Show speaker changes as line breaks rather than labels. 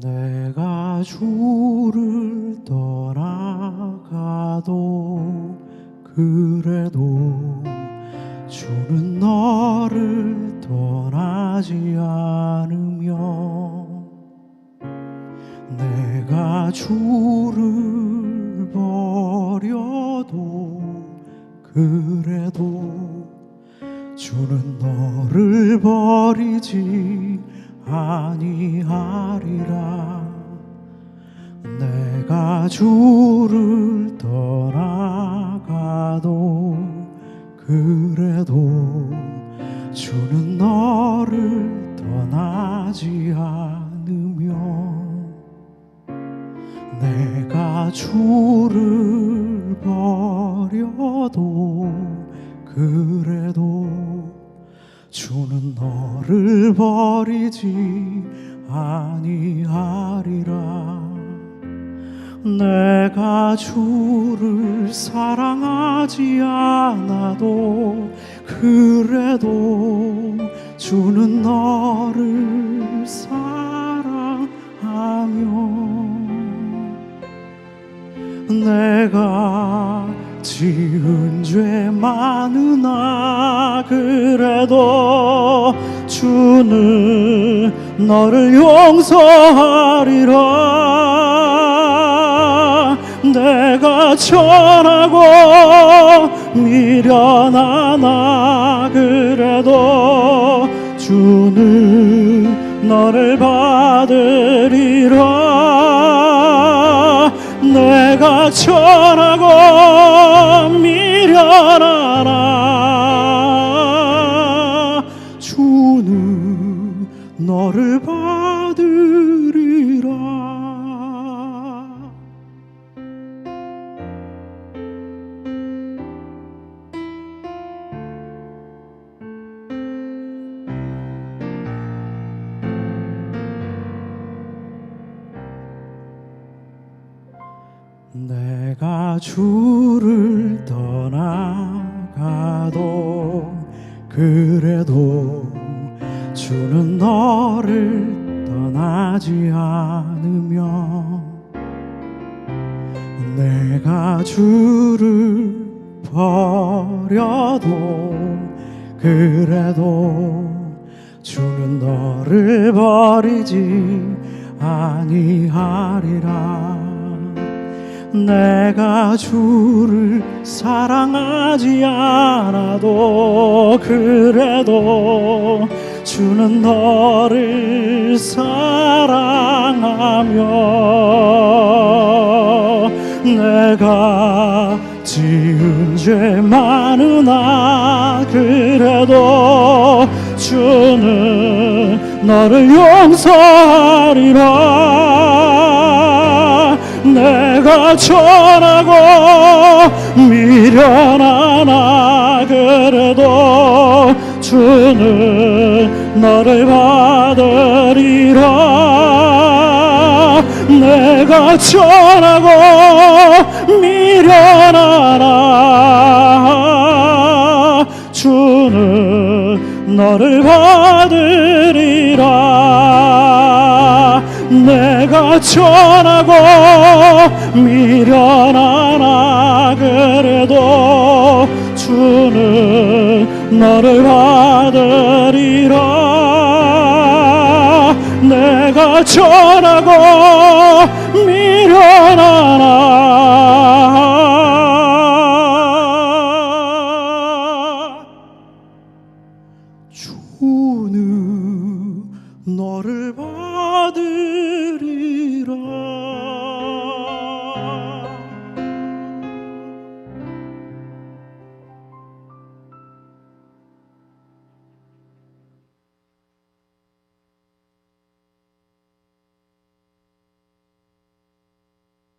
내가 주를 떠나가도 그래도 주는 너를 떠나지 않으며 내가 주를 버려도 그래도 주는 너를 버리지 아니하리라. 내가 주를 떠나가도 그래도 주는 너를 떠나지 않으며 내가 주를 버려도 그래도 주는 너를 버리지 아니하리라. 내가 주를 사랑하지 않아도 그래도 주는 너를 사랑하며 내가 지은 죄 많으나 그래도 주는 너를 용서하리라. 내가 천하고 미련하나 그래도 주는 너를 받으 내가 천하고 미련하나. 주는 너를 받으 내가 주를 떠나가도 그래도 주는 너를 떠나지 않으며 내가 주를 버려도 그래도 주는 너를 버리지 아니하리라 내가 주를 사랑하지 않아도 그래도 주는 너를 사랑하며 내가 지은 죄 많으나 그래도 주는 너를 용서하리라 내가 천하고 미련하나 그래도 주는 너를 받으리라. 내가 천하고 미련하나 주는 너를 받으리라. 내가 천하고 미련하나 그래도 주는 너를 받으리라. 내가 천하고 미련하나